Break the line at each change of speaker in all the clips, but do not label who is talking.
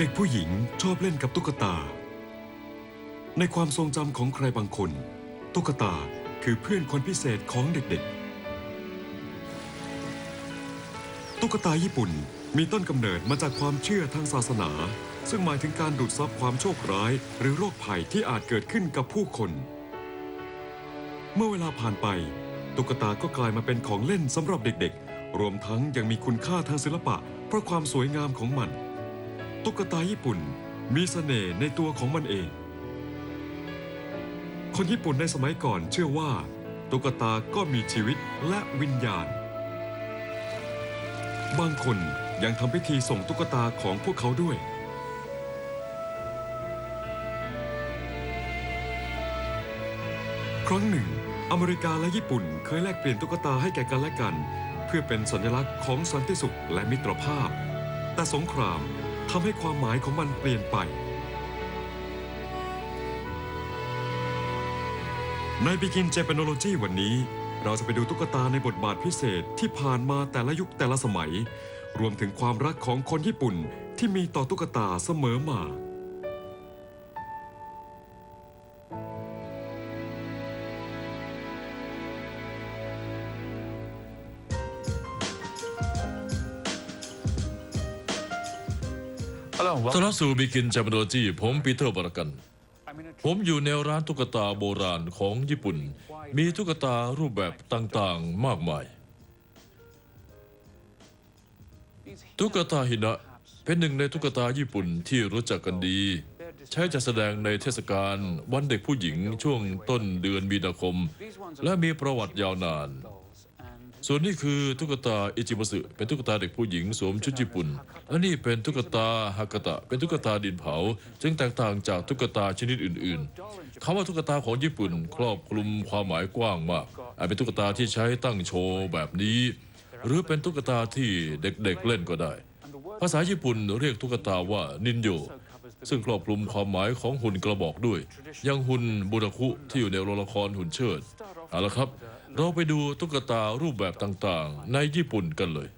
เด็กผู้หญิงชอบเล่นกับตุ๊กตา ในความทรงจำของใครบางคน ตุ๊กตาคือเพื่อนคนพิเศษของเด็กๆ ตุ๊กตาญี่ปุ่นมีต้นกำเนิดมาจากความเชื่อทางศาสนา ซึ่งหมายถึงการดูดซับความโชคร้าย หรือโรคภัยที่อาจเกิดขึ้นกับผู้คน เมื่อเวลาผ่านไปตุ๊กตาก็กลายมาเป็นของเล่นสำหรับเด็กๆ รวมทั้งยังมีคุณค่าทางศิลปะ เพราะความสวยงามของมัน ตุ๊กตาญี่ปุ่นมีเสน่ห์ในตัวของมันเอง คนญี่ปุ่นในสมัยก่อนเชื่อว่า ตุ๊กตาก็มีชีวิตและวิญญาณ บางคนยังทำพิธีส่งตุ๊กตาของพวกเขาด้วย ครั้งหนึ่ง อเมริกาและญี่ปุ่นเคยแลกเปลี่ยนตุ๊กตาให้แก่กันและกัน เพื่อเป็นสัญลักษณ์ของสันติสุขและมิตรภาพ แต่สงคราม ทำให้ความหมายของมันเปลี่ยนไป ใน Begin Japanology วันนี้ เราจะไปดูตุ๊กตาในบทบาทพิเศษที่ผ่านมาแต่ละยุคแต่ละสมัย รวมถึงความรักของคนญี่ปุ่นที่มีต่อตุ๊กตาเสมอมา
ต้อนรับสู่บิกินจามโดจีผมปีเตอร์บารากัน ผมอยู่ในร้านตุ๊กตาโบราณของญี่ปุ่น มีตุ๊กตารูปแบบต่างๆมากมาย ตุ๊กตาหินะ เป็นหนึ่งในตุ๊กตาญี่ปุ่นที่รู้จักกันดี ใช้จัดแสดงในเทศกาลวันเด็กผู้หญิงช่วงต้นเดือนมีนาคม และมีประวัติยาวนาน ส่วนนี้คือตุ๊กตาอิจิมัสึเป็นตุ๊กตาเด็กผู้หญิงสวมชุดญี่ปุ่น และนี่เป็นตุ๊กตาฮากาตะ เป็นตุ๊กตาดินเผา จึงแตกต่างจากตุ๊กตาชนิดอื่นๆคำว่าตุ๊กตาของญี่ปุ่น ครอบคลุมความหมายกว้างมากอาจเป็นตุ๊กตาที่ใช้ตั้งโชว์แบบนี้ หรือเป็นตุ๊กตาที่เด็กๆเล่นก็ได้ ภาษาญี่ปุ่นเรียกตุ๊กตาว่านินโยซึ่งครอบคลุมความหมายของหุ่นกระบอกด้วยย่างหุ่นบุรคุที่อยู่ในโรงละครหุ่นเชิดเอาละครับ เราไปดูตุ๊กตารูปแบบต่างๆ ในญี่ปุ่นกันเลย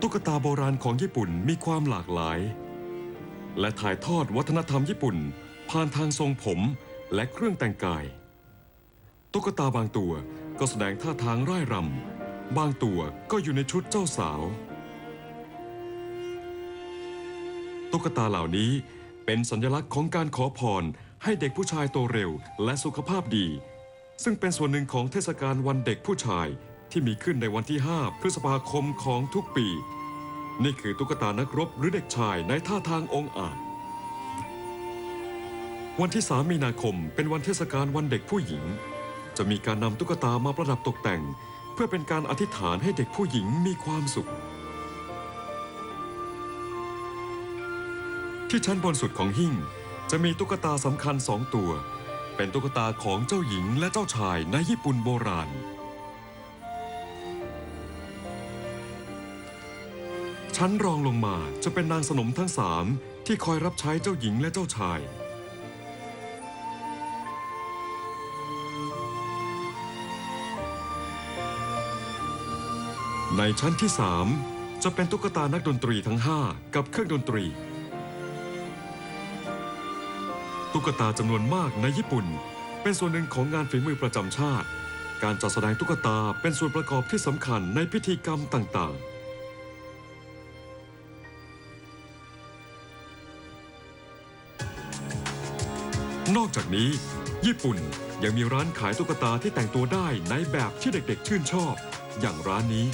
ตุ๊กตาโบราณของญี่ปุ่นมีความหลากหลาย และถ่ายทอดวัฒนธรรมญี่ปุ่น ผ่านทางทรงผมและเครื่องแต่งกาย ตุ๊กตาบางตัวก็แสดงท่าทางร่ายรำ บางตัวก็อยู่ในชุดเจ้าสาว ตุ๊กตาเหล่านี้เป็นสัญลักษณ์ของการขอพรให้เด็กผู้ชายโตเร็วและสุขภาพดี ซึ่งเป็นส่วนหนึ่งของเทศกาลวันเด็กผู้ชายที่มีขึ้นในวันที่ 5 พฤษภาคมของทุกปี นี่คือตุ๊กตานักรบหรือเด็กชายในท่าทางองอาจ วันที่ 3 มีนาคมเป็นวันเทศกาลวันเด็กผู้หญิง จะมีการนำตุ๊กตามาประดับตกแต่ง เพื่อเป็นการอธิษฐานให้เด็กผู้หญิงมีความสุข ที่ชั้นบนสุดของหิ้งจะมีตุ๊กตาสำคัญสองตัว เป็นตุ๊กตาของเจ้าหญิงและเจ้าชายในญี่ปุ่นโบราณ ชั้นรองลงมาจะเป็นนางสนมทั้งสามที่คอยรับใช้เจ้าหญิงและเจ้าชาย ในชั้นที่สามจะเป็นตุ๊กตานักดนตรีทั้งห้ากับเครื่องดนตรี ตุ๊กตาจำนวนมากในญี่ปุ่น เป็นส่วนหนึ่งของงานฝีมือประจำชาติ การจัดแสดงตุ๊กตาเป็นส่วนประกอบที่สำคัญในพิธีกรรมต่างๆนอกจากนี้ ญี่ปุ่นยังมีร้านขายตุ๊กตาที่แต่งตัวได้ในแบบที่เด็กๆ ชื่นชอบ อย่างร้านนี้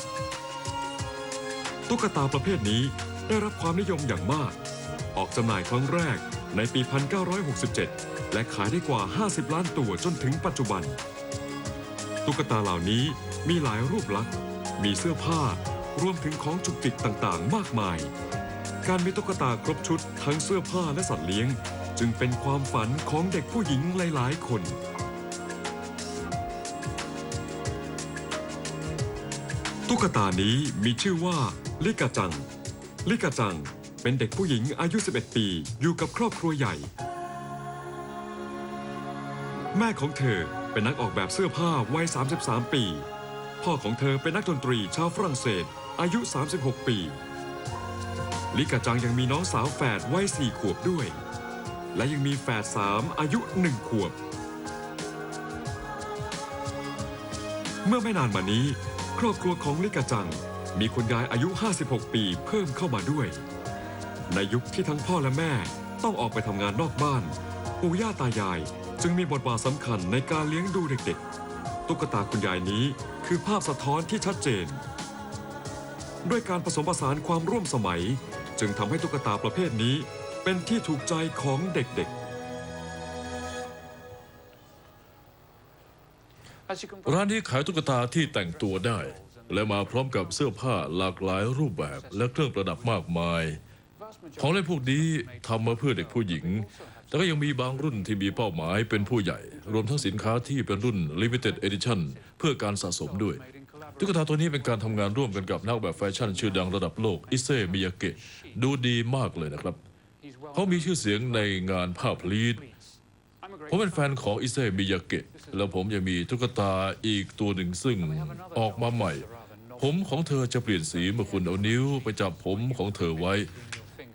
ตุ๊กตาประเภทนี้ได้รับความนิยมอย่างมาก ออกจำหน่ายครั้งแรก ในปี 1967 และขายได้กว่า 50 ล้านตัวจนถึงปัจจุบัน ตุ๊กตาเหล่านี้มีหลายรูปลักษณ์ มีเสื้อผ้า รวมถึงของจุกจิกต่างๆ มากมาย การมีตุ๊กตาครบชุดทั้งเสื้อผ้าและสัตว์เลี้ยง จึงเป็นความฝันของเด็กผู้หญิงหลายๆ คนตุ๊กตานี้มีชื่อว่า ลิกาจัง ลิกาจัง เป็นเด็กผู้หญิงอายุ 11 ปี อยู่กับครอบครัวใหญ่ แม่ของเธอเป็นนักออกแบบเสื้อผ้าวัย 33 ปี พ่อของเธอเป็นนักดนตรีชาวฝรั่งเศส อายุ 36 ปี ลิกาจังยังมีน้องสาวแฝดวัยสี่ขวบด้วย และยังมีแฝดสามอายุหนึ่งขวบ เมื่อไม่นานมานี้ ครอบครัวของลิกาจังมีคุณยายอายุ 56 ปีเพิ่มเข้ามาด้วย ในยุคที่ทั้งพ่อและแม่ต้องออกไปทำงานนอกบ้าน ปู่ย่าตายาย จึงมีบทบาทสำคัญในการเลี้ยงดูเด็กๆ ตุ๊กตาคุณยายนี้คือภาพสะท้อนที่ชัดเจน ด้วยการผสมผสานความร่วมสมัย จึงทำให้ตุ๊กตาประเภทนี้เป็นที่ถูกใจของเด็กๆ
ร้านนี้ขายตุ๊กตาที่แต่งตัวได้ และมาพร้อมกับเสื้อผ้าหลากหลายรูปแบบและเครื่องประดับมากมาย ของเล่นพวกนี้ทำมาเพื่อเด็กผู้หญิง แต่ก็ยังมีบางรุ่นที่มีเป้าหมายเป็นผู้ใหญ่ รวมทั้งสินค้าที่เป็นรุ่น Limited Edition เพื่อการสะสมด้วย ตุ๊กตาตัวนี้เป็นการทำงานร่วมกันกับนักแบบแฟชั่นชื่อดังระดับโลก อิเซมิยาเกะ ดูดีมากเลยนะครับ เขามีชื่อเสียงในงานภาพลีดผมเป็นแฟนของอิเซมิยาเกะ แล้วผมยังมีตุ๊กตาอีกตัวหนึ่งซึ่งออกมาใหม่ ผมของเธอจะเปลี่ยนสีเมื่อคุณเอานิ้วไปจับผมของเธอไว้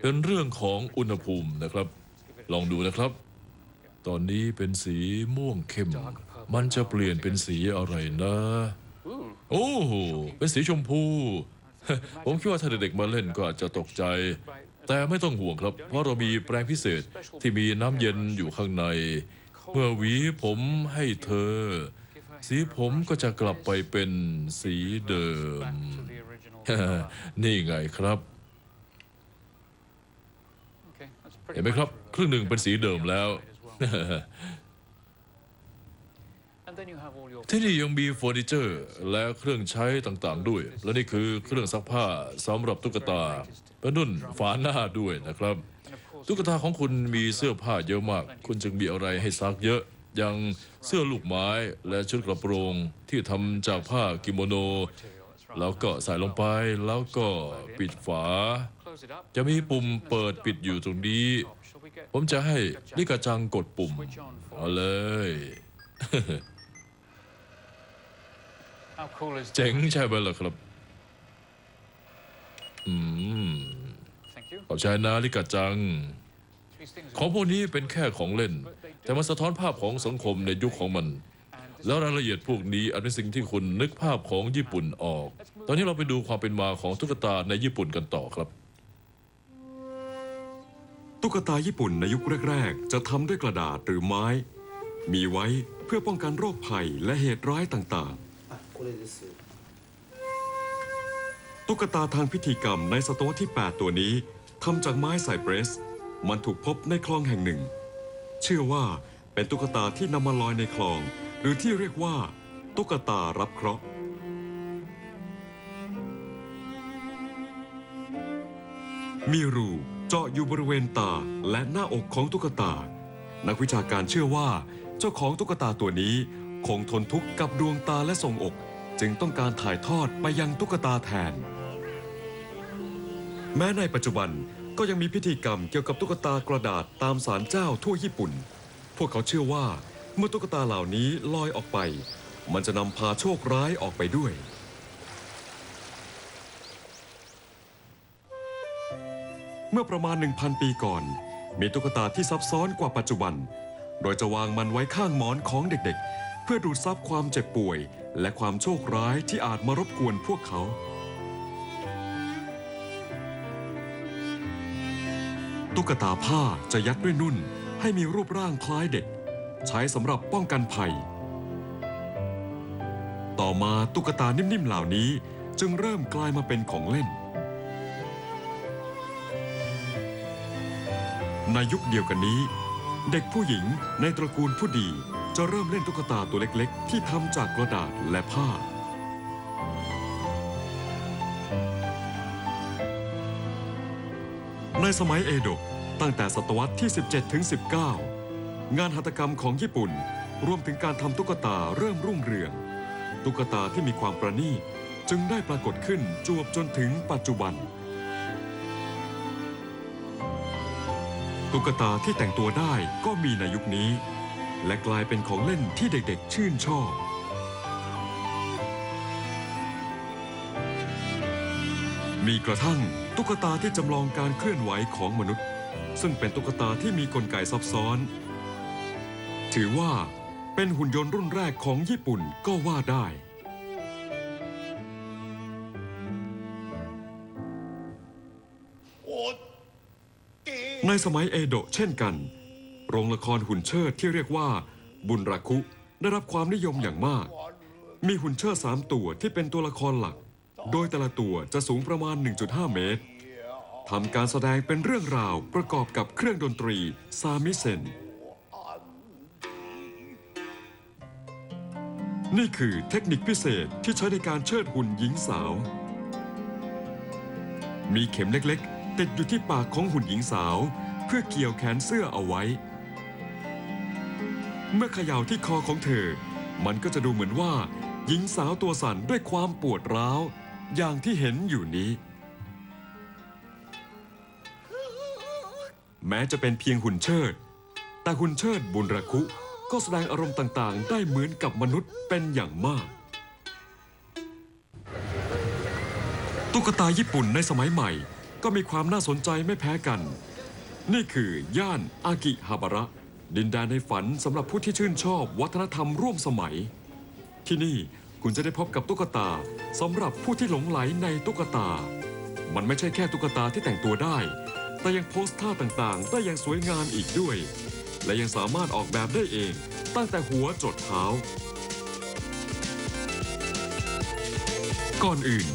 เป็นเรื่องของอุณหภูมินะครับ ลองดูนะครับ ตอนนี้เป็นสีม่วงเข้ม มันจะเปลี่ยนเป็นสีอะไรนะ โอ้เป็นสีชมพู ผมคิดว่าถ้าเด็กๆมาเล่นก็อาจจะตกใจ แต่ไม่ต้องห่วงครับ เพราะเรามีแปรงพิเศษที่มีน้ำเย็นอยู่ข้างใน เมื่อหวีผมให้เธอ สีผมก็จะกลับไปเป็นสีเดิม นี่ไงครับ เห็นไหมครับ
much
ครึ่งหนึ่งเป็นสีเดิมแล้ว
as well. And then you have all your
ที่นี่ยังมีเฟอร์นิเจอร์ และเครื่องใช้ต่างๆด้วย และนี่คือเครื่องซักผ้าสำหรับตุ๊กตาเป็นนุ่นฝาหน้าด้วยนะครับ
and of course
ตุ๊กตาของคุณมีเสื้อผ้าเยอะมาก คุณจึงมีอะไรให้ซักเยอะอย่างเสื้อลูกไม้และชุดกระโปรงที่ทำจากผ้ากิโมโน แล้วก็ใส่ลงไปแล้วก็ปิดฝา
close it up.
จะมีปุ่มเปิดปิดอยู่ตรงนี้
Shall we get
ผมจะให้นิกาจังกดปุ่ม
switch on for
เอาเลย
how cool is
เจ๋งใช่ไหมล่ะครับ อืม
Thank you.
ขอบใจนะลิกาจัง
These things
ของพวกนี้เป็นแค่ของเล่น แต่มันสะท้อนภาพของสังคมในยุคของมัน
and
แล้วรายละเอียดพวกนี้อาจเป็นสิ่งที่คุณนึกภาพของญี่ปุ่นออก ตอนนี้เราไปดูความเป็นมาของตุ๊กตาในญี่ปุ่นกันต่อครับ
ตุ๊กตาญี่ปุ่นในยุคแรก ๆ จะทำด้วยกระดาษหรือไม้ มีไว้เพื่อป้องกันโรคภัยและเหตุร้ายต่างๆ ตุ๊กตาทางพิธีกรรมในศตวรรษที่ 8 ตัวนี้ทำจากไม้ไซเปรส มันถูกพบในคลองแห่งหนึ่ง เชื่อว่าเป็นตุ๊กตาที่นำมาลอยในคลอง หรือที่เรียกว่า ตุ๊กตารับเคราะห์มีรู เจาะอยู่บริเวณตาและหน้าอกของตุ๊กตา นักวิชาการเชื่อว่า เจ้าของตุ๊กตาตัวนี้คงทนทุกข์กับดวงตาและทรงอก จึงต้องการถ่ายทอดไปยังตุ๊กตาแทน แม้ในปัจจุบันก็ยังมีพิธีกรรมเกี่ยวกับตุ๊กตากระดาษตามศาลเจ้าทั่วญี่ปุ่น พวกเขาเชื่อว่าเมื่อตุ๊กตาเหล่านี้ลอยออกไป มันจะนำพาโชคร้ายออกไปด้วย เมื่อประมาณ 1,000 ปีก่อน มีตุ๊กตาที่ซับซ้อนกว่าปัจจุบัน โดยจะวางมันไว้ข้างหมอนของเด็กๆ เพื่อดูดซับความเจ็บป่วย และความโชคร้ายที่อาจมารบกวนพวกเขา ตุ๊กตาผ้าจะยัดด้วยนุ่นให้มีรูปร่างคล้ายเด็ก ใช้สำหรับป้องกันภัย ต่อมาตุ๊กตานิ่มๆเหล่านี้จึงเริ่มกลายมาเป็นของเล่น ในยุคเดียวกันนี้ เด็กผู้หญิงในตระกูลผู้ดีจะเริ่มเล่นตุ๊กตาตัวเล็กๆ ที่ทำจากกระดาษและผ้า ในสมัยเอโดะตั้งแต่ศตวรรษที่ 17 ถึง 19 งานหัตถกรรมของญี่ปุ่น รวมถึงการทำตุ๊กตาเริ่มรุ่งเรือง ตุ๊กตาที่มีความประณีตจึงได้ปรากฏขึ้นจวบจนถึงปัจจุบัน ตุ๊กตาที่แต่งตัวได้ก็มีในยุคนี้ และกลายเป็นของเล่นที่เด็กๆชื่นชอบ มีกระทั่งตุ๊กตาที่จำลองการเคลื่อนไหวของมนุษย์ ซึ่งเป็นตุ๊กตาที่มีกลไกซับซ้อน ถือว่าเป็นหุ่นยนต์รุ่นแรกของญี่ปุ่นก็ว่าได้ ในสมัยเอโดะเช่นกัน โรงละครหุ่นเชิดที่เรียกว่า บุญราคุได้รับความนิยมอย่างมาก มีหุ่นเชิดสามตัวที่เป็นตัวละครหลัก โดยแต่ละตัวจะสูงประมาณ 1.5 เมตรทำการแสดงเป็นเรื่องราวประกอบกับเครื่องดนตรีซามิเซนนี่คือเทคนิคพิเศษที่ใช้ในการเชิดหุ่นหญิงสาว มีเข็มเล็กๆ ติดอยู่ที่ปากของหุ่นหญิงสาว เพื่อเกี่ยวแขนเสื้อเอาไว้ เมื่อเขย่าที่คอของเธอ มันก็จะดูเหมือนว่า หญิงสาวตัวสั่นด้วยความปวดร้าว อย่างที่เห็นอยู่นี้ แม้จะเป็นเพียงหุ่นเชิด แต่หุ่นเชิดบุญระคุก็แสดงอารมณ์ต่างๆ ได้เหมือนกับมนุษย์เป็นอย่างมากตุ๊กตาญี่ปุ่นในสมัยใหม่ ก็มีความน่าสนใจไม่แพ้กัน นี่คือย่านอากิฮาบาระ ดินแดนในฝันสำหรับผู้ที่ชื่นชอบวัฒนธรรมร่วมสมัย ที่นี่คุณจะได้พบกับตุ๊กตาสำหรับผู้ที่หลงไหลในตุ๊กตา มันไม่ใช่แค่ตุ๊กตาที่แต่งตัวได้ แต่ยังโพสท่าต่างๆ ได้อย่างสวยงามอีกด้วย และยังสามารถออกแบบได้เอง ตั้งแต่หัวจดเท้า ก่อนอื่น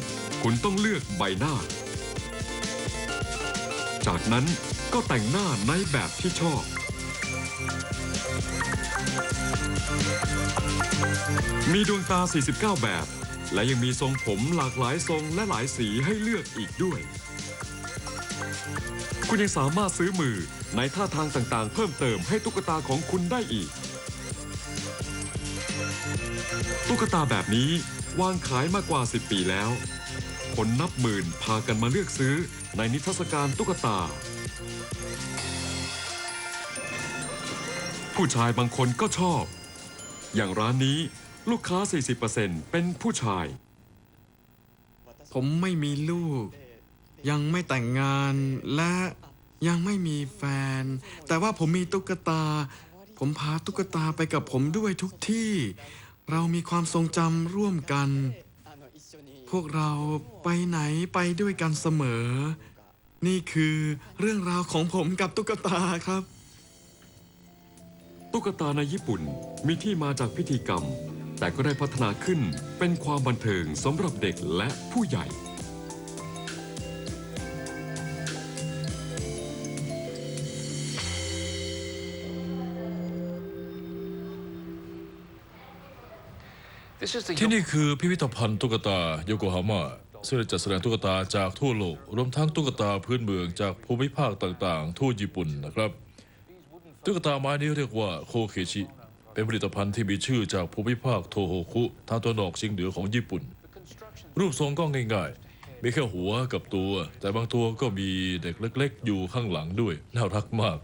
คุณต้องเลือกใบหน้า จากนั้นก็แต่งหน้าในแบบที่ชอบ มีดวงตา 49 แบบ และยังมีทรงผมหลากหลายทรงและหลายสีให้เลือกอีกด้วย คุณยังสามารถซื้อมือในท่าทางต่างๆ เพิ่มเติมให้ตุ๊กตาของคุณได้อีก ตุ๊กตาแบบนี้วางขายมากกว่า 10 ปีแล้ว คนนับหมื่นพากันมาเลือกซื้อในนิทรรศการตุ๊กตา ผู้ชายบางคนก็ชอบ อย่างร้านนี้ลูกค้า 40%เป็นผู้ชาย
ผมไม่มีลูก ยังไม่แต่งงานและยังไม่มีแฟน แต่ว่าผมมีตุ๊กตา ผมพาตุ๊กตาไปกับผมด้วยทุกที่ เรามีความทรงจำร่วมกัน พวกเราไปไหนไปด้วยกันเสมอ นี่คือเรื่องราวของผมกับตุ๊กตาครับ
ตุ๊กตาในญี่ปุ่นมีที่มาจากพิธีกรรม แต่ก็ได้พัฒนาขึ้นเป็นความบันเทิงสำหรับเด็กและผู้ใหญ่
ที่นี่คือพิพิธภัณฑ์ตุ๊กตาโยโกฮาม่าซึ่งจัดแสดงตุ๊กตาจากทั่วโลก รวมทั้งตุ๊กตาพื้นเมืองจากภูมิภาคต่างๆ ทั่วญี่ปุ่นนะครับ ตุ๊กตาไม้นี้เรียกว่าโคเคชิ เป็นผลิตภัณฑ์ที่มีชื่อจากภูมิภาคโทโฮคุทางตะวันออกเฉียงเหนือของญี่ปุ่น รูปทรงก็ง่ายๆ มีแค่หัวกับตัว แต่บางตัวก็มีเด็กเล็ก ๆ อยู่ข้างหลังด้วย น่ารักมาก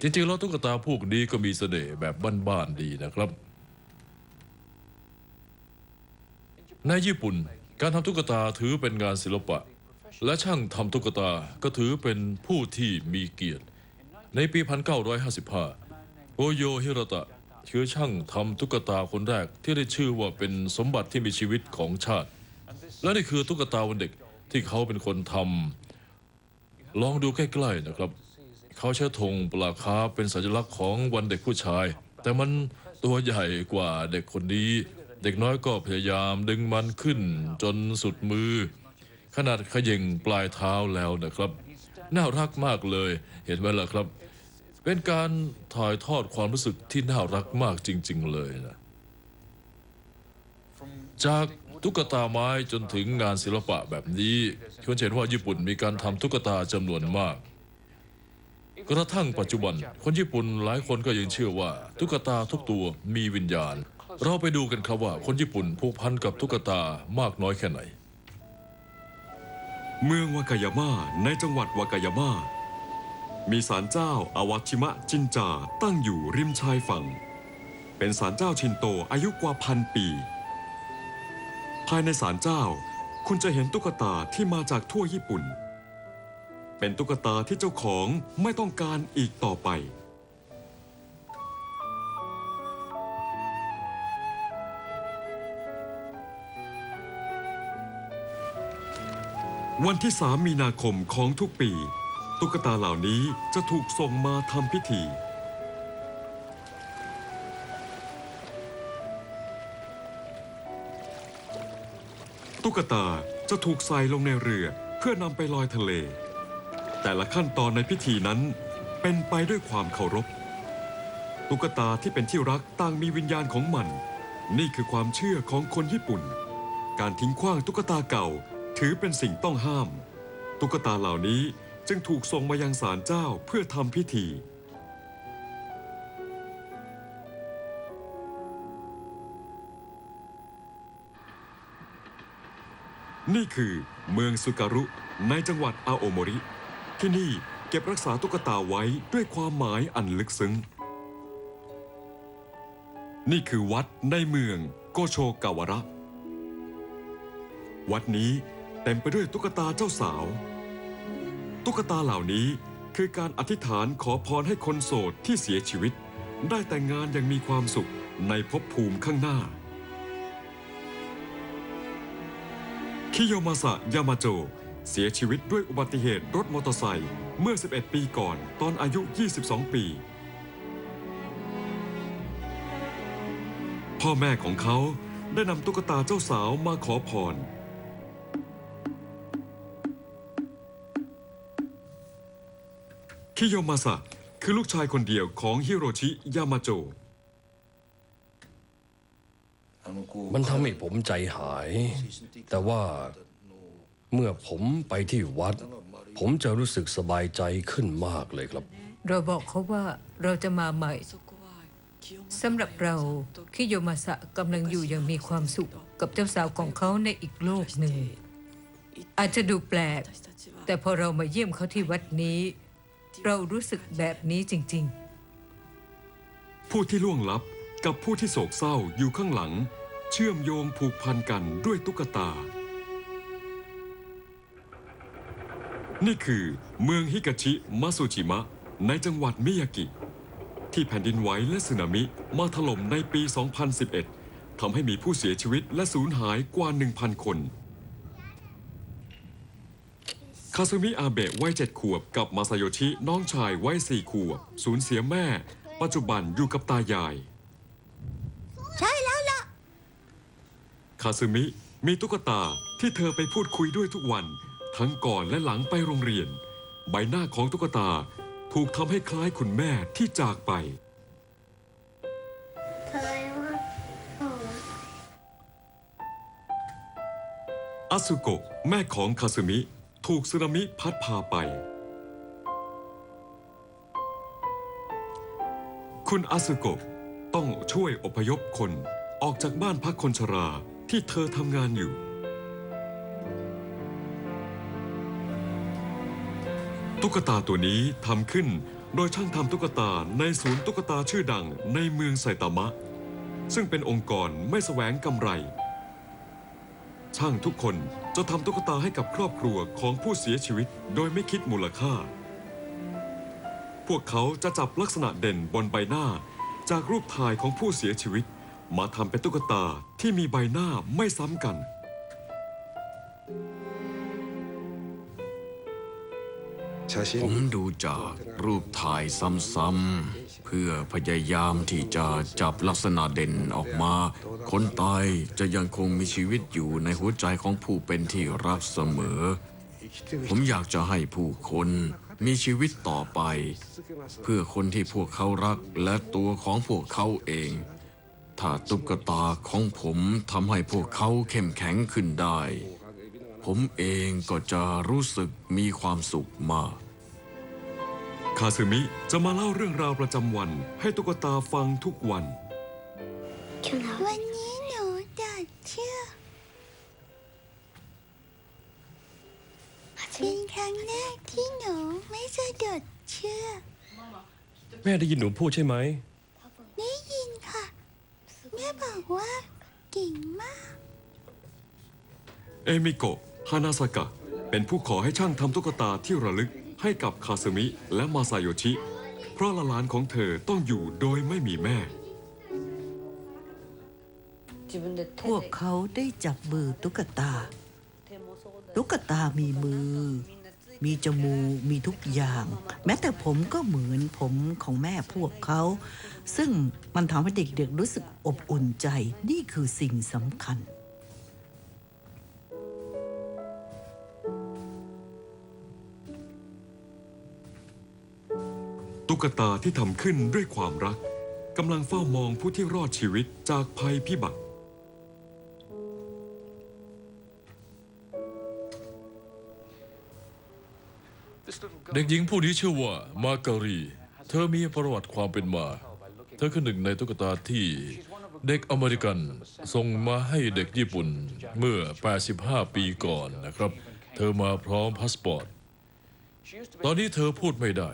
จริงๆแล้วตุ๊กตาพวกนี้ก็มีเสน่ห์แบบบ้านๆดีนะครับ ในญี่ปุ่น การทำตุ๊กตาถือเป็นงานศิลปะ และช่างทำตุ๊กตาก็ถือเป็นผู้ที่มีเกียรติ ในปี 1955 โอโยฮิรตะคือช่างทำตุ๊กตาคนแรกที่ได้ชื่อว่าเป็นสมบัติที่มีชีวิตของชาติ และนี่คือตุ๊กตาวันเด็กที่เขาเป็นคนทำลองดูใกล้ๆนะครับ เขาใช้ธงปลาคาเป็นสัญลักษณ์ของวันเด็กผู้ชาย แต่มันตัวใหญ่กว่าเด็กคนนี้ เด็กน้อยก็พยายามดึงมันขึ้นจนสุดมือ ขนาดเขย่งปลายเท้าแล้วนะครับ น่ารักมากเลยเห็นไหมล่ะครับ เป็นการถ่ายทอดความรู้สึกที่น่ารักมากจริง ๆ เลยนะ
From
จากตุ๊กตาไม้จนถึงงานศิลปะแบบนี้ควรเห็นว่าญี่ปุ่นมีการทำตุ๊กตาจำนวนมาก กระทั่งปัจจุบัน คนญี่ปุ่นหลายคนก็ยังเชื่อว่า ตุ๊กตาทุกตัวมีวิญญาณ เราไปดูกันครับว่าคนญี่ปุ่นผูกพันกับตุ๊กตามากน้อยแค่ไหน
เมืองวากายาม่าในจังหวัดวากายาม่ามีศาลเจ้าอาวาชิมะจินจาตั้งอยู่ริมชายฝั่ง เป็นศาลเจ้าชินโตอายุกว่าพันปี ภายในศาลเจ้าคุณจะเห็นตุ๊กตาที่มาจากทั่วญี่ปุ่น เป็นตุ๊กตาที่เจ้าของไม่ต้องการอีกต่อไป วันที่3มีนาคมของทุกปี ตุ๊กตาเหล่านี้จะถูกส่งมาทำพิธี ตุ๊กตาจะถูกใส่ลงในเรือเพื่อนำไปลอยทะเล แต่ละขั้นตอนในพิธีนั้นเป็นไปด้วยความเคารพ ตุ๊กตาที่เป็นที่รักต่างมีวิญญาณของมัน นี่คือความเชื่อของคนญี่ปุ่น การทิ้งขว้างตุ๊กตาเก่า ถือเป็นสิ่งต้องห้าม ตุ๊กตาเหล่านี้จึงถูกส่งมายังศาลเจ้าเพื่อทำพิธี นี่คือเมืองสุการุในจังหวัดอาโอโมริ ที่นี่เก็บรักษาตุ๊กตาไว้ด้วยความหมายอันลึกซึ้ง นี่คือวัดในเมืองโกโชกาวระ วัดนี้ เต็มไปด้วยตุ๊กตาเจ้าสาว ตุ๊กตาเหล่านี้คือการอธิษฐานขอพรให้คนโสดที่เสียชีวิต ได้แต่งงานอย่างมีความสุขในภพภูมิข้างหน้า คิโยมาสะยามาโจ เสียชีวิตด้วยอุบัติเหตุรถมอเตอร์ไซค์เมื่อ 11 ปีก่อนตอนอายุ 22 ปี พ่อแม่ของเขาได้นำตุ๊กตาเจ้าสาวมาขอพร คิโยมาสะคือลูกชายคนเดียวของฮิโรชิยามาโจ
มันทำให้ผมใจหาย แต่ว่าเมื่อผมไปที่วัด ผมจะรู้สึกสบายใจขึ้นมากเลยครับ
เราบอกเขาว่าเราจะมาใหม่สำหรับเราคิโยมาสะกำลังอยู่อย่างมีความสุขกับเจ้าสาวของเขาในอีกโลกหนึ่ง อาจจะดูแปลก แต่พอเรามาเยี่ยมเขาที่วัดนี้ เรารู้สึกแบบนี้จริงๆ
ผู้ที่ล่วงลับกับผู้ที่โศกเศร้าอยู่ข้างหลัง เชื่อมโยงผูกพันกันด้วยตุ๊กตา นี่คือเมืองฮิกาชิมาสุจิมะ ในจังหวัดมิยากิ ที่แผ่นดินไหวและสึนามิมาถล่มในปี 2011ทำให้มีผู้เสียชีวิตและสูญหายกว่า 1,000 คน คาซึมิอาเบะวัยเจ็ดขวบกับมาซาโยชิน้องชายวัยสี่ขวบ สูญเสียแม่ ปัจจุบันอยู่กับตายาย
ใช่แล้วล่ะ
คาซึมิมีตุ๊กตาที่เธอไปพูดคุยด้วยทุกวัน ทั้งก่อนและหลังไปโรงเรียน ใบหน้าของตุ๊กตาถูกทำให้คล้ายคุณแม่ที่จากไป อาสุโกะแม่ของคาซึมิ ถูกสึนามิพัดพาไป คุณอาสุโกะต้องช่วยอพยพคนออกจากบ้านพักคนชราที่เธอทำงานอยู่ ตุ๊กตาตัวนี้ทำขึ้นโดยช่างทำตุ๊กตาในศูนย์ตุ๊กตาชื่อดังในเมืองไซตามะ ซึ่งเป็นองค์กรไม่แสวงกำไร ช่างทุกคนจะทำตุ๊กตาให้กับครอบครัวของผู้เสียชีวิตโดยไม่คิดมูลค่า พวกเขาจะจับลักษณะเด่นบนใบหน้า จากรูปถ่ายของผู้เสียชีวิต มาทำเป็นตุ๊กตาที่มีใบหน้าไม่ซ้ำกัน
ผมดูจากรูปถ่ายซ้ำๆเพื่อพยายามที่จะจับลักษณะเด่นออกมา คนตายจะยังคงมีชีวิตอยู่ในหัวใจของผู้เป็นที่รักเสมอ ผมอยากจะให้ผู้คนมีชีวิตต่อไป เพื่อคนที่พวกเขารักและตัวของพวกเขาเอง ถ้าตุ๊กตาของผมทำให้พวกเขาเข้มแข็งขึ้นได้ ผมเองก็จะรู้สึกมีความสุขมาก
คาซึมิจะมาเล่าเรื่องราวประจำวัน ให้ตุ๊กตาฟังทุกวัน
วันนี้หนูจะเชื่อเป็นครั้งแรกที่หนูไม่สะดุดเชื่อ
แม่ได้ยินหนูพูดใช่ไหม
ได้ยินค่ะ แม่บอกว่าเก่งมาก
เอมิโกะ ฮานาสกะ เป็นผู้ขอให้ช่างทำตุ๊กตาที่ระลึกให้กับคาซึมิและมาซาโยชิ เพราะหลานของเธอต้องอยู่โดยไม่มีแม่
พวกเขาได้จับมือตุ๊กตา ตุ๊กตามีมือ มีจมูก มีทุกอย่าง แม้แต่ผมก็เหมือนผมของแม่พวกเขา ซึ่งมันทำให้เด็กๆรู้สึกอบอุ่นใจ นี่คือสิ่งสำคัญ
ตุ๊กตาที่ทำขึ้นด้วยความรักกำลังเฝ้ามองผู้ที่รอดชีวิตจากภัยพิบัติ
เด็กหญิงผู้นี้ชื่อว่ามาการี เธอมีประวัติความเป็นมา เธอคือหนึ่งในตุ๊กตาที่เด็กอเมริกันส่งมาให้เด็กญี่ปุ่นเมื่อ 85 ปีก่อนนะครับ เธอมาพร้อมพาสปอร์ต ตอนนี้เธอพูดไม่ได้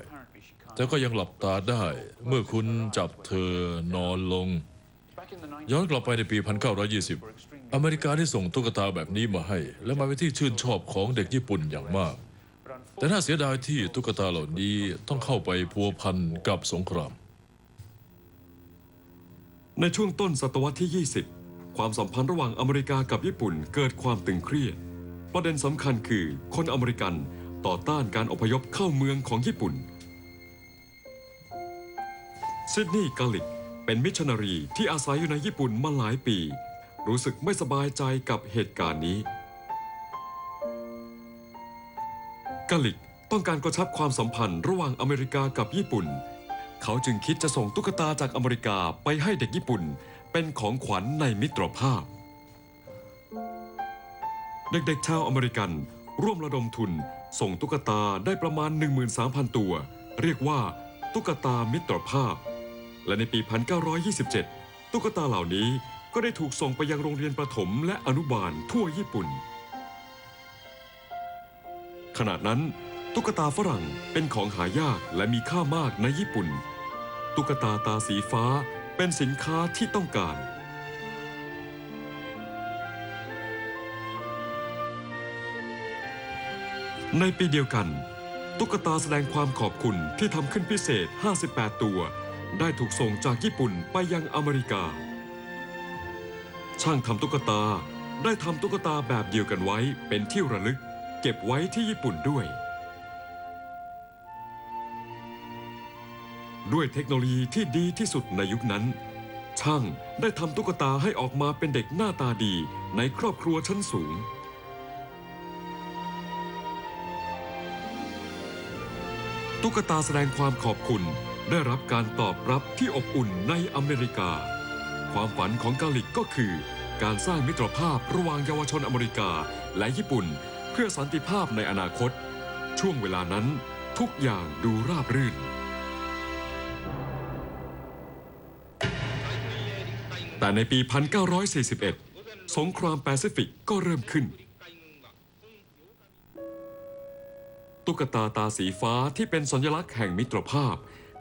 แต่ก็ยังหลับตาได้ เมื่อคุณจับเธอนอนลง ย้อนกลับไปในปี 1920 อเมริกาได้ส่งตุ๊กตาแบบนี้มาให้ และมาเป็นที่ชื่นชอบของเด็กญี่ปุ่นอย่างมาก แต่น่าเสียดายที่ตุ๊กตาเหล่านี้ต้องเข้าไปพัวพันกับสงคราม
ในช่วงต้นศตวรรษที่ 20 ความสัมพันธ์ระหว่างอเมริกากับญี่ปุ่นเกิดความตึงเครียด ประเด็นสำคัญคือคนอเมริกันต่อต้านการอพยพเข้าเมืองของญี่ปุ่น ซิดนีย์กาลิกเป็นมิชชันนารีที่อาศัยอยู่ในญี่ปุ่นมาหลายปี รู้สึกไม่สบายใจกับเหตุการณ์นี้กาลิกต้องการกระชับความสัมพันธ์ระหว่างอเมริกากับญี่ปุ่น เขาจึงคิดจะส่งตุ๊กตาจากอเมริกาไปให้เด็กญี่ปุ่น เป็นของขวัญในมิตรภาพ เด็กๆชาวอเมริกันร่วมระดมทุนส่งตุ๊กตาได้ประมาณ 13,000 ตัว เรียกว่า ตุ๊กตามิตรภาพ และในปี 1927 ตุ๊กตาเหล่านี้ก็ได้ถูกส่งไปยังโรงเรียนประถมและอนุบาลทั่วญี่ปุ่น ขณะนั้น ตุ๊กตาฝรั่งเป็นของหายากและมีค่ามากในญี่ปุ่น ตุ๊กตาตาสีฟ้าเป็นสินค้าที่ต้องการ ในปีเดียวกัน ตุ๊กตาแสดงความขอบคุณที่ทำขึ้นพิเศษ 58 ตัว ได้ถูกส่งจากญี่ปุ่นไปยังอเมริกา ช่างทำตุ๊กตาได้ทำตุ๊กตาแบบเดียวกันไว้เป็นที่ระลึก เก็บไว้ที่ญี่ปุ่นด้วย ด้วยเทคโนโลยีที่ดีที่สุดในยุคนั้น ช่างได้ทำตุ๊กตาให้ออกมาเป็นเด็กหน้าตาดีในครอบครัวชั้นสูงตุ๊กตาแสดงความขอบคุณ ได้รับการตอบรับที่อบอุ่นในอเมริกา ความฝันของกาลิกก็คือ การสร้างมิตรภาพระหว่างเยาวชนอเมริกาและญี่ปุ่น เพื่อสันติภาพในอนาคต ช่วงเวลานั้นทุกอย่างดูราบรื่นแต่ในปี 1941 สงครามแปซิฟิกก็เริ่มขึ้น ตุ๊กตาตาสีฟ้าที่เป็นสัญลักษณ์แห่งมิตรภาพ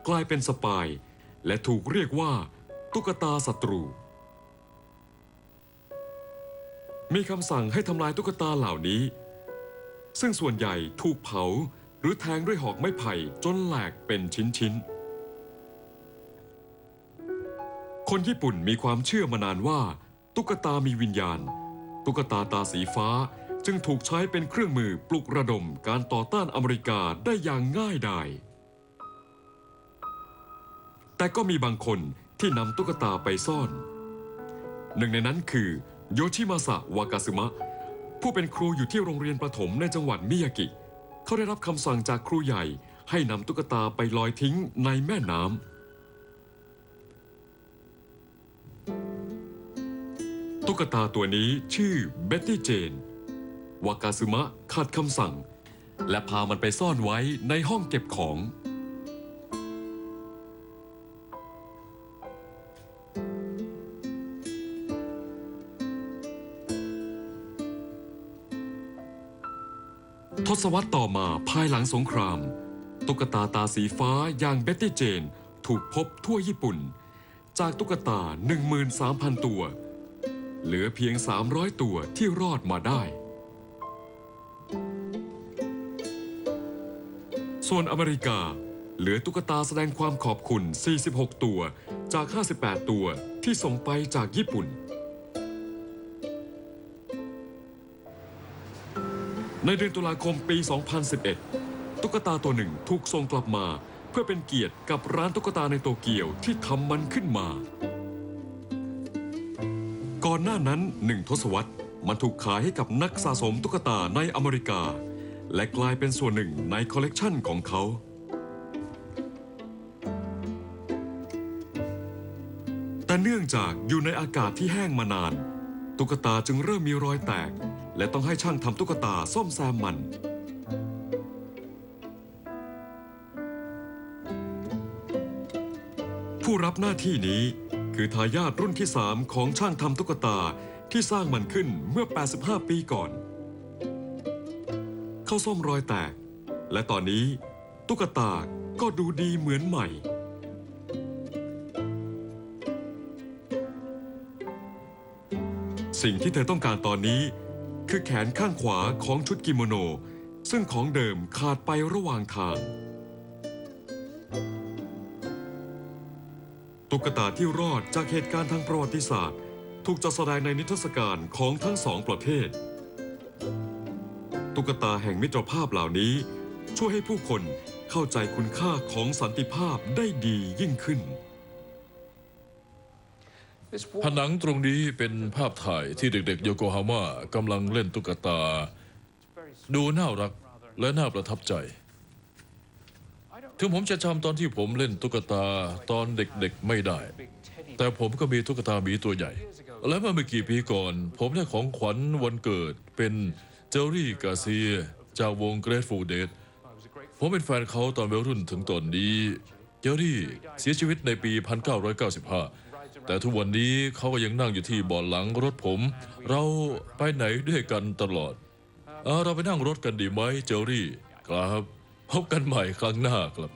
กลายเป็นสปาย และถูกเรียกว่า ตุ๊กตาศัตรู มีคำสั่งให้ทำลายตุ๊กตาเหล่านี้ ซึ่งส่วนใหญ่ถูกเผาหรือแทงด้วยหอกไม้ไผ่จนแหลกเป็นชิ้นๆ คนญี่ปุ่นมีความเชื่อมานานว่า ตุ๊กตามีวิญญาณ ตุ๊กตาตาสีฟ้าจึงถูกใช้เป็นเครื่องมือปลุกระดมการต่อต้านอเมริกาได้อย่างง่ายดาย แต่ก็มีบางคนที่นำตุ๊กตาไปซ่อน หนึ่งในนั้นคือโยชิมาสะวากาซึมะ ผู้เป็นครูอยู่ที่โรงเรียนประถมในจังหวัดมิยากิ เขาได้รับคำสั่งจากครูใหญ่ให้นำตุ๊กตาไปลอยทิ้งในแม่น้ำตุ๊กตาตัวนี้ชื่อเบ็ตตี้เจนวากาซึมะขัดคำสั่ง และพามันไปซ่อนไว้ในห้องเก็บของ ทศวรรษต่อมาภายหลังสงคราม ตุ๊กตาตาสีฟ้าอย่างเบ็ตตี้เจน ถูกพบทั่วญี่ปุ่น จากตุ๊กตา 13,000 ตัว เหลือเพียง 300 ตัวที่รอดมาได้ ส่วนอเมริกาเหลือตุ๊กตาแสดงความขอบคุณ 46 ตัวจาก 58 ตัวที่ส่งไปจากญี่ปุ่น ในเดือนตุลาคมปี 2011 ตุ๊กตาตัวหนึ่งถูกส่งกลับมา เพื่อเป็นเกียรติกับร้านตุ๊กตาในโตเกียวที่ทำมันขึ้นมา ก่อนหน้านั้นหนึ่งทศวรรษมันถูกขายให้กับนักสะสมตุ๊กตาในอเมริกา และกลายเป็นส่วนหนึ่งในคอลเลกชันของเขาแต่เนื่องจากอยู่ในอากาศที่แห้งมานาน ตุ๊กตาจึงเริ่มมีรอยแตก และต้องให้ช่างทำตุ๊กตาซ่อมแซมมัน ผู้รับหน้าที่นี้คือทายาทรุ่นที่ 3 ของช่างทำตุ๊กตาที่สร้างมันขึ้นเมื่อ 85 ปีก่อน เข้าซ่อมรอยแตก และตอนนี้ตุ๊กตาก็ดูดีเหมือนใหม่ สิ่งที่เธอต้องการตอนนี้ คือแขนข้างขวาของชุดกิโมโน ซึ่งของเดิมขาดไประหว่างทาง ตุ๊กตาที่รอดจากเหตุการณ์ทางประวัติศาสตร์ ถูกจัดแสดงในนิทรรศการของทั้งสองประเทศ ตุ๊กตาแห่งมิตรภาพเหล่านี้ ช่วยให้ผู้คนเข้าใจคุณค่าของสันติภาพได้ดียิ่งขึ้น
ผนังตรงนี้เป็นภาพถ่ายที่เด็กๆ โยโกฮาม่ากำลังเล่นตุ๊กตา ดูน่ารักและน่าประทับใจ ถึงผมจะจำตอนที่ผมเล่นตุ๊กตาตอนเด็กๆไม่ได้ แต่ผมก็มีตุ๊กตาหมีตัวใหญ่ และเมื่อไม่กี่ปีก่อน ผมได้ของขวัญวันเกิดเป็นเจอรี่กาเซียจากวง Grateful Dead ผมเป็นแฟนเขาตอนวัยรุ่นถึงตอนนี้ เจอรี่เสียชีวิตในปี 1995 แต่ทุกวันนี้เขาก็ยังนั่งอยู่ที่เบาะหลังรถผม เราไปไหนด้วยกันตลอดเออเราไปนั่งรถกันดีไหมเจอรี่ ครับ พบกันใหม่ครั้งหน้าครับ